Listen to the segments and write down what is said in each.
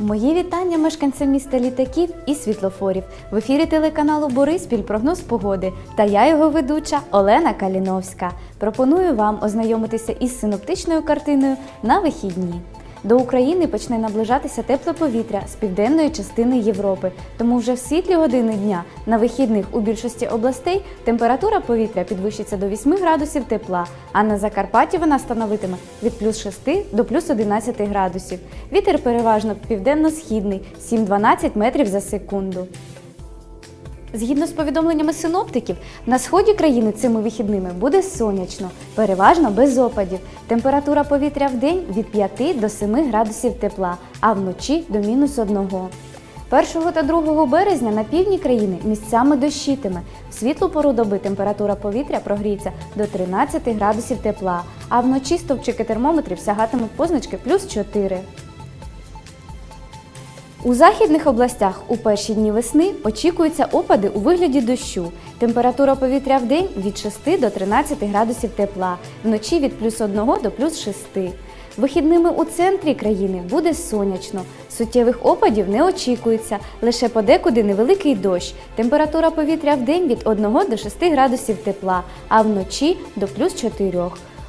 Мої вітання мешканцям міста літаків і світлофорів. В ефірі телеканалу Бориспіль прогноз погоди та я його ведуча Олена Каліновська. Пропоную вам ознайомитися із синоптичною картиною на вихідні. До України почне наближатися тепле повітря з південної частини Європи, тому вже в світлі години дня на вихідних у більшості областей температура повітря підвищиться до 8 градусів тепла, а на Закарпатті вона становитиме від плюс 6 до плюс 11 градусів. Вітер переважно південно-східний 7-12 метрів за секунду. Згідно з повідомленнями синоптиків, на сході країни цими вихідними буде сонячно, переважно без опадів. Температура повітря в день від 5 до 7 градусів тепла, а вночі до мінус 1. 1 та 2 березня на півдні країни місцями дощитиме. В світлу пору доби температура повітря прогріється до 13 градусів тепла, а вночі стовпчики термометрів сягатимуть позначки плюс 4. У західних областях у перші дні весни очікуються опади у вигляді дощу. Температура повітря в день від 6 до 13 градусів тепла, вночі від плюс 1 до плюс 6. Вихідними у центрі країни буде сонячно. Суттєвих опадів не очікується, лише подекуди невеликий дощ. Температура повітря в день від 1 до 6 градусів тепла, а вночі до плюс 4.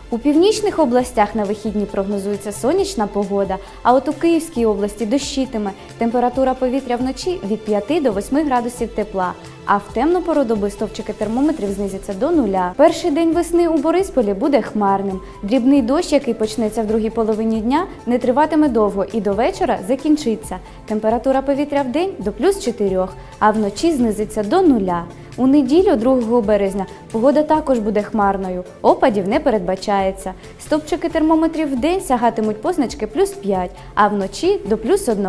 У північних областях на вихідні прогнозується сонячна погода, а от у Київській області дощитиме. Температура повітря вночі від 5 до 8 градусів тепла, а в темну пору доби стовпчики термометрів знизяться до нуля. Перший день весни у Борисполі буде хмарним. Дрібний дощ, який почнеться в другій половині дня, не триватиме довго і до вечора закінчиться. Температура повітря в день до плюс 4, а вночі знизиться до нуля. У неділю, 2 березня, погода також буде хмарною. Опадів не передбачається. Стопчики термометрів в день сягатимуть позначки плюс 5, а вночі до плюс 1.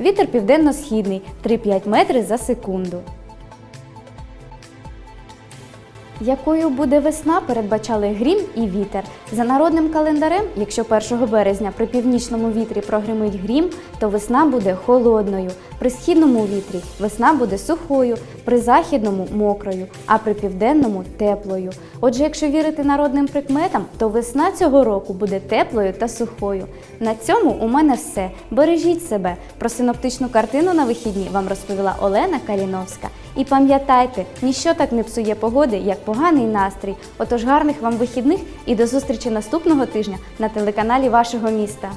Вітер південно-східний 3-5 метри за секунду. Якою буде весна, передбачали грім і вітер. За народним календарем, якщо 1 березня при північному вітрі прогримить грім, то весна буде холодною. При східному вітрі весна буде сухою, при західному мокрою, а при південному теплою. Отже, якщо вірити народним прикметам, то весна цього року буде теплою та сухою. На цьому у мене все. Бережіть себе. Про синоптичну картину на вихідні вам розповіла Олена Каліновська. І пам'ятайте, ніщо так не псує погоди, як поганий настрій. Отож гарних вам вихідних і до зустрічі наступного тижня на телеканалі вашого міста.